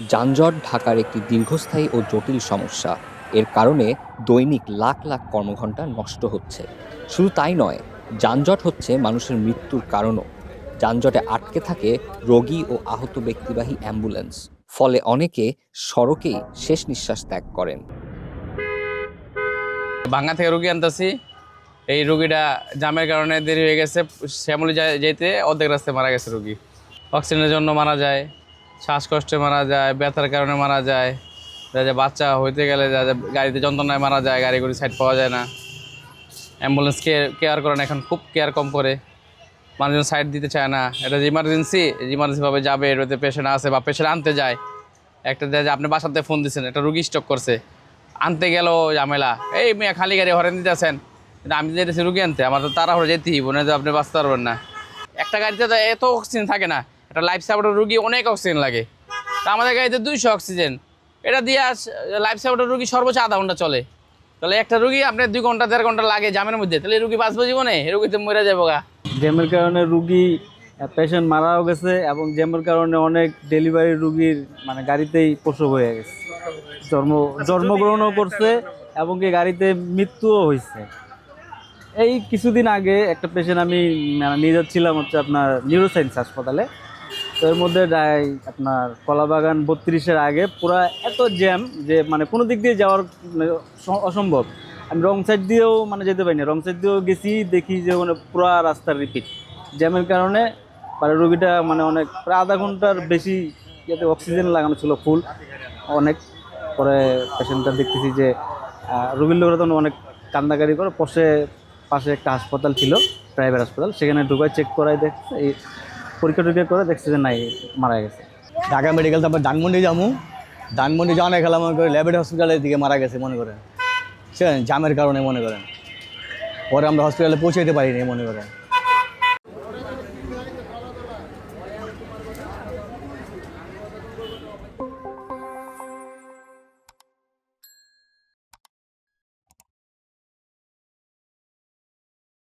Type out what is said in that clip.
যানজট ঢাকার একটি দীর্ঘস্থায়ী ও জটিল সমস্যা। এর কারণে দৈনিক লাখ লাখ কর্মঘণ্টা নষ্ট হচ্ছে। শুধু তাই নয়, যানজট হচ্ছে মানুষের মৃত্যুর কারণও। যানজটে আটকে থাকে রোগী ও আহত ব্যক্তিবাহী অ্যাম্বুলেন্স। ফলে অনেকে সড়কেই শেষ নিঃশ্বাস ত্যাগ করেন। ভাঙ্গা থেকে রুগী আনতেছি। এই রুগীটা জামের কারণে দেরি হয়ে গেছে। শ্যামলি যেতে অর্ধেক রাস্তায় মারা গেছে রুগী। অক্সিজেনের জন্য মারা যায়। শ্বাসকষ্টে মারা যায়, ব্যথার কারণে মারা যায়, যা যা বাচ্চা হইতে গেলে যা যা গাড়িতে যন্ত্রণায় মারা যায়, গাড়ি করে সাইড পাওয়া যায় না। অ্যাম্বুলেন্স কেয়ার করে না এখন, খুব কেয়ার কম করে। মানুষজন সাইড দিতে চায় না। এটা যে ইমার্জেন্সি ইমার্জেন্সিভাবে যাবে, এটাতে পেশেন্ট আসে বা পেশেন্ট আনতে যায়। একটা দেখা যায় আপনি বাসাতে ফোন দিচ্ছেন একটা রুগী স্টক করছে। আনতে গেল ঝামেলা। এই মেয়ে খালি গাড়ি হরেন দিতেছেন। আমি যেতেছি রুগী আনতে, আমার তো তাড়াহুড়ো যেতেই মনে হয় আপনি বাঁচতে পারবেন না। একটা গাড়িতে তো এত অক্সিজেন থাকে না। একটা লাইফ সাপোর্টের রুগী অনেক অক্সিজেন লাগে। তা আমাদের গাড়িতে দুইশো অক্সিজেন এটা দিয়ে আস লাইফ সাপোর্টের রুগী সর্বোচ্চ আধা ঘণ্টা চলে। তাহলে একটা রুগী আপনার দুই ঘণ্টা, দেড় ঘণ্টা লাগে জামের মধ্যে, তাহলে রুগী বাঁচবো জীবনে? রুগীতে মরে যাব গা। জ্যামের কারণে রুগী পেশেন্ট মারাও গেছে এবং জ্যামের কারণে অনেক ডেলিভারি রুগীর মানে গাড়িতেই প্রসব হয়ে গেছে। জন্ম, জন্মগ্রহণও করছে এবং কি গাড়িতে মৃত্যুও হয়েছে। এই কিছুদিন আগে একটা পেশেন্ট আমি মানে নিয়ে যাচ্ছিলাম হচ্ছে আপনার নিউরোসায়েন্স হাসপাতালে। তো এর মধ্যে আপনার কলাবাগান বত্রিশের আগে পুরা এত জ্যাম যে মানে কোনো দিক দিয়ে যাওয়ার মানে অসম্ভব। আমি রং সাইড দিয়েও মানে যেতে পারি না রং সাইড দিয়েও গেছি, দেখি যে মানে পুরা রাস্তার রিপিট জ্যামের কারণে মানে রোগীটা মানে অনেক, প্রায় আধা ঘণ্টার বেশি ইয়েতে অক্সিজেন লাগানো ছিল ফুল অনেক। পরে পেশেন্টটা দেখতেছি যে রোগীর লোকরা তখন অনেক কান্দাকারি করে। পাশে পাশে একটা হাসপাতাল ছিল প্রাইভেট হাসপাতাল। সেখানে ঢুকায় চেক করাই দেখছে। এই পরীক্ষা টরীক্ষা করে দেখছে যে নাই, মারা গেছে। ঢাকা মেডিকেল তারপর ডানমন্ডি যাব ডানমন্ডি যাওয়া না খেলা মনে করে ল্যাবেট হসপিটালের দিকে মারা গেছে মনে করেন। সে জামের কারণে মনে করেন। পরে আমরা হসপিটালে পৌঁছাইতে পারিনি মনে করেন।